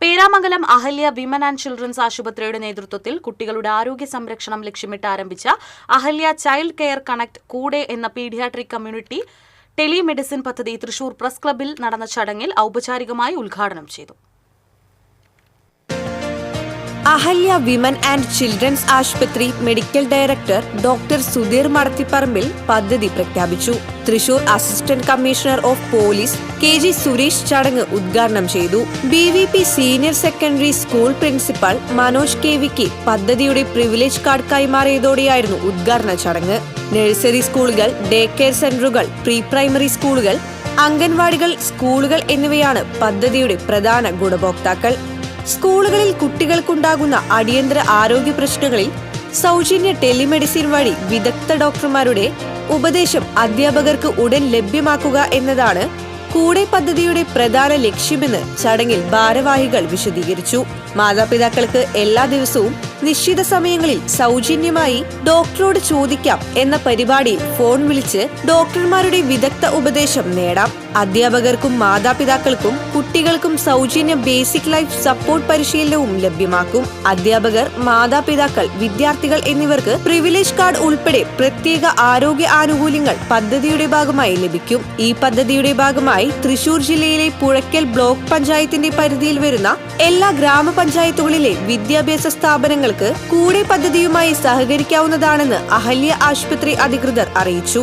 Peramangalam Ahalya women and children's ആശുപത്രിയുടെ നേതൃത്വത്തിൽ കുട്ടികളുടെ ആരോഗ്യ സംരക്ഷണം ലക്ഷ്യമിട്ട് ആരംഭിച്ച അഹല്യ ചൈൽഡ് കെയർ കണക്ട് കൂടെ എന്ന പീഡിയാട്രിക് കമ്മ്യൂണിറ്റി ടെലിമെഡിസിൻ പദ്ധതി തൃശൂർ പ്രസ് ക്ലബ്ബിൽ നടന്ന ചടങ്ങിൽ ഔപചാരികമായി ഉദ്ഘാടനം ചെയ്തു. അഹല്യ വിമൻ ആൻഡ് ചിൽഡ്രൻസ് ആശുപത്രി medical director doctor Sudheer Madathipparambil പദ്ധതി പ്രഖ്യാപിച്ചു. Thrissur assistant commissioner of police K G Suresh ചടങ്ങ് ഉദ്ഘാടനം ചെയ്തു. B V P senior secondary school principal Manoj K വിക്ക് പദ്ധതിയുടെ പ്രിവിലേജ് കാർഡ് കൈമാറിയതോടെയായിരുന്നു ഉദ്ഘാടന ചടങ്ങ്. നഴ്സറി സ്കൂളുകൾ ഡേ കെയർ സെന്ററുകൾ പ്രീ പ്രൈമറി സ്കൂളുകൾ അംഗൻവാടികൾ സ്കൂളുകൾ എന്നിവയാണ് പദ്ധതിയുടെ പ്രധാന ഗുണഭോക്താക്കൾ. സ്കൂളുകളിൽ കുട്ടികൾക്കുണ്ടാകുന്ന അടിയന്തര ആരോഗ്യ പ്രശ്നങ്ങളിൽ സൗജന്യ ടെലിമെഡിസിൻ വഴി വിദഗ്ധ ഡോക്ടർമാരുടെ ഉപദേശം അധ്യാപകർക്ക് ഉടൻ ലഭ്യമാക്കുക എന്നതാണ് കൂടെ പദ്ധതിയുടെ പ്രധാന ലക്ഷ്യമെന്ന് ചടങ്ങിൽ ഭാരവാഹികൾ വിശദീകരിച്ചു. മാതാപിതാക്കൾക്ക് എല്ലാ ദിവസവും നിശ്ചിത സമയങ്ങളിൽ സൗജന്യമായി ഡോക്ടറോട് ചോദിക്കാം എന്ന പരിപാടി ഫോൺ വിളിച്ച് ഡോക്ടർമാരുടെ വിദഗ്ധ ഉപദേശം നേടാം. അധ്യാപകർക്കും മാതാപിതാക്കൾക്കും കുട്ടികൾക്കും സൗജന്യ ബേസിക് ലൈഫ് സപ്പോർട്ട് പരിശീലനവും ലഭ്യമാക്കും. അധ്യാപകർ മാതാപിതാക്കൾ വിദ്യാർത്ഥികൾ എന്നിവർക്ക് പ്രിവിലേജ് കാർഡ് ഉൾപ്പെടെ പ്രത്യേക ആരോഗ്യ ആനുകൂല്യങ്ങൾ പദ്ധതിയുടെ ഭാഗമായി ലഭിക്കും. ഈ പദ്ധതിയുടെ ഭാഗമായി തൃശൂർ ജില്ലയിലെ പുഴയ്ക്കൽ ബ്ലോക്ക് പഞ്ചായത്തിന്റെ പരിധിയിൽ വരുന്ന എല്ലാ ഗ്രാമപഞ്ചായത്തുകളിലെ വിദ്യാഭ്യാസ സ്ഥാപനങ്ങൾക്ക് കൂടെ പദ്ധതിയുമായി സഹകരിക്കാവുന്നതാണെന്ന് അഹല്യ ആശുപത്രി അധികൃതർ അറിയിച്ചു